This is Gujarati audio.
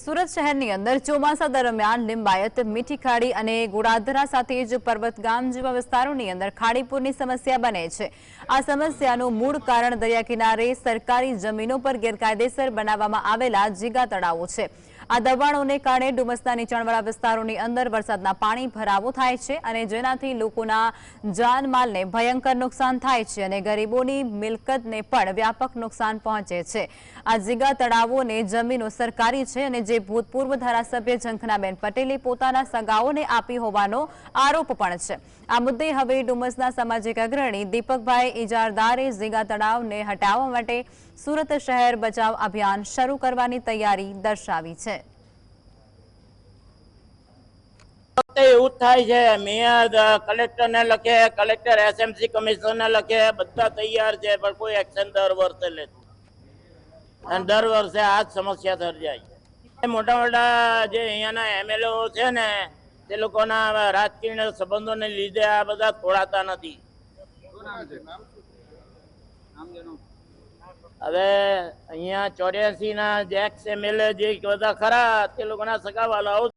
સુરત શહેરની અંદર ચોમાસા દરમિયાન લિંબાયત મીઠી ખાડી અને ગોળાધરા સાથે જ પર્વતગામ જેવા વિસ્તારોની અંદર ખાડીપુરની સમસ્યા બને છે. આ સમસ્યાનું મૂળ કારણ દરિયા કિનારે સરકારી જમીનો પર ગેરકાયદેસર બનાવવામાં આવેલા જીગા તળાવો છે. આ દબાણોને કારણે ડુમસના નીચાણવાળા વિસ્તારોની અંદર વરસાદના પાણી ભરાવો થાય છે અને જેનાથી લોકોના જાનમાલને ભયંકર નુકસાન થાય છે અને ગરીબોની મિલકતને પણ વ્યાપક નુકસાન પહોંચે છે. આ જીગા તળાવોને જમીનો સરકારી છે અને જે ભૂતપૂર્વ ધારાસભ્ય ઝંખનાબેન પટેલે પોતાના સગાઓને આપી હોવાનો આરોપ પણ છે. આ મુદ્દે હવે ડુમસના સામાજિક અગ્રણી દીપકભાઈ ઇજારદારે ઝીગા તળાવને હટાવવા માટે સુરત શહેર બચાવ અભિયાન શરૂ કરવાની તૈયારી દર્શાવી છે. એવું થાય છે. મેયર કલેક્ટરને લખે, કલેક્ટર એસએમસી કમિશનરને લખે, બધા તૈયાર છે, પણ કોઈ એક્શન દર વર્ષે લેતું અને દર વર્ષે આ જ સમસ્યા સર્જાય મોટા મોટા જે અહીંયાના એમએલઓ છે ને, તે લોકોના રાજકીય સંબંધોને લીધે આ બધા તોડાતા નથી. હવે અહીંયા ચોર્યાસી ના જે એક્સ એમએલએ જે બધા ખરા, તે લોકોના સગાવાલાઓ